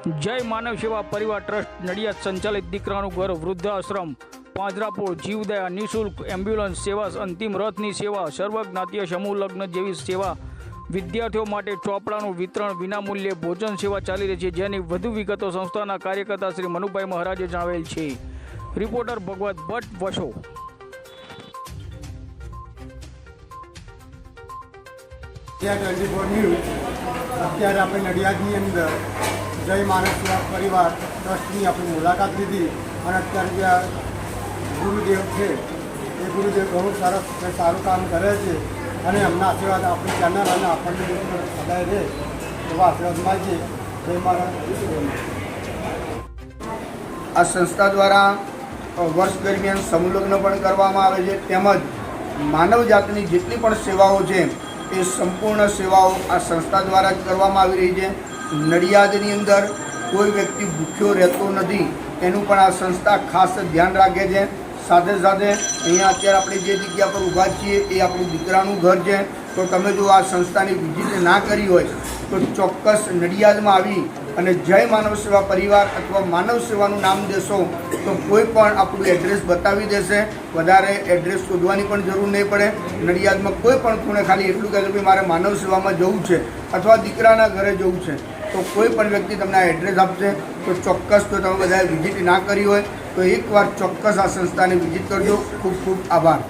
જય માનવ સેવા પરિવાર ટ્રસ્ટ નડિયાદ સંચાલિત દીકરાનું ઘર વૃદ્ધાશ્રમ, પાંજરાપોળ જીવદયા નિઃશુલ્ક એમ્બ્યુલન્સ સેવા અંતિમ રથની સેવા, સર્વજ્ઞાતીય સમૂહ લગ્ન જેવી સેવા. વિદ્યાર્થીઓ માટે ચોપડાનું વિતરણ વિનામૂલ્યે ભોજન સેવા ચાલી રહી છે, જેની વધુ વિગતો સંસ્થાના કાર્યકર્તા શ્રી મનુભાઈ મહારાજે જણાવેલ છે. રિપોર્ટર ભગવત ભટ્ટ ન્યૂઝ અત્યારે આપણે નડિયાદની અંદર જય માનસ પરિવાર ટ્રસ્ટની આપણે મુલાકાત લીધી અને અત્યારે ત્યાં ગુરુદેવ છે, એ ગુરુદેવ ઘણું સરસ સારું કામ કરે છે અને એમના આશીર્વાદ આપણી ચેનલ અને આપણને સદાય રહે એવા આશીર્વાદ માગીએ જય માનસ આ સંસ્થા દ્વારા વર્ષ દરમિયાન સંલગ્ન પણ કરવામાં આવે છે. તેમજ માનવ જાતની જેટલી પણ સેવાઓ છે, એ સંપૂર્ણ સેવાઓ આ સંસ્થા દ્વારા જ કરવામાં આવી રહી છે. નડિયાદની અંદર કોઈ વ્યક્તિ ભૂખ્યો રહેતો નથી, એનું પણ આ સંસ્થા ખાસ ધ્યાન રાખે છે. સાથે સાથે અહીંયા અત્યારે આપણે જે જગ્યા પર ઊભા છીએ એ આપણું દીકરાનું ઘર છે. તો તમે જો આ સંસ્થાની વિઝિટ ના કરી હોય, તો ચોક્કસ નડિયાદમાં આવી અને જય માનવ સેવા પરિવાર અથવા માનવ સેવાનું નામ દેશો, તો કોઈ પણ આપણું એડ્રેસ બતાવી દેશે. વધારે એડ્રેસ શોધવાની પણ જરૂર નહીં પડે. નડિયાદમાં કોઈ પણ ખૂણે ખાલી એટલું કહે કે મારે માનવ સેવામાં જવું છે અથવા દીકરાના ઘરે જવું છે. તો કોઈ પણ વ્યક્તિ તમને આ એડ્રેસ આપશે, તો ચોક્કસ તો તમે બધાએ વિઝિટ ના કરી હોય, તો એકવાર ચોક્કસ આ સંસ્થાને વિઝિટ કરજો. ખૂબ ખૂબ આભાર.